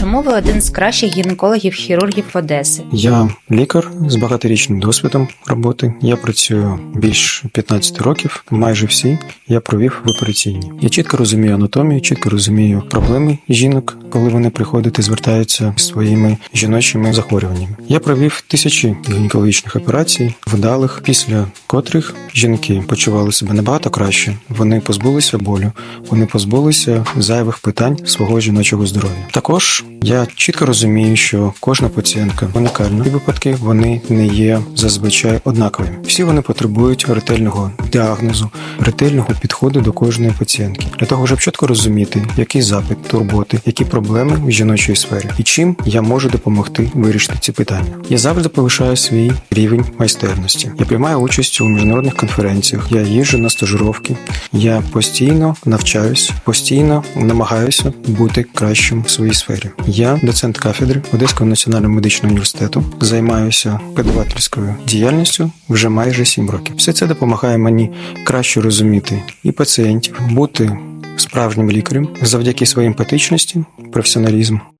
Чому ви один з кращих гінекологів-хірургів Одеси? Я лікар з багаторічним досвідом роботи. Я працюю більш 15 років. Майже всі я провів в операційній. Я чітко розумію анатомію, чітко розумію проблеми жінок, коли вони приходять і звертаються з своїми жіночими захворюваннями. Я провів тисячі гінекологічних операцій, вдалих, після котрих жінки почували себе набагато краще. Вони позбулися болю, вони позбулися зайвих питань свого жіночого здоров'я. Також я чітко розумію, що кожна пацієнтка унікальна. І випадки вони не є зазвичай однаковими. Всі вони потребують ретельного діагнозу, ретельного підходу до кожної пацієнтки для того, щоб чітко розуміти, який запит, турботи, які проблеми в жіночій сфері і чим я можу допомогти вирішити ці питання. Я завжди повишаю свій рівень майстерності. Я приймаю участь у міжнародних конференціях. Я їжджу на стажировки. Я постійно навчаюсь, постійно намагаюся бути кращим в своїй сфері. Я доцент кафедри Одеського національного медичного університету, займаюся педагогською діяльністю вже майже 7 років. Все це допомагає мені краще розуміти і пацієнтів, бути справжнім лікарем завдяки своїй емпатичності, професіоналізму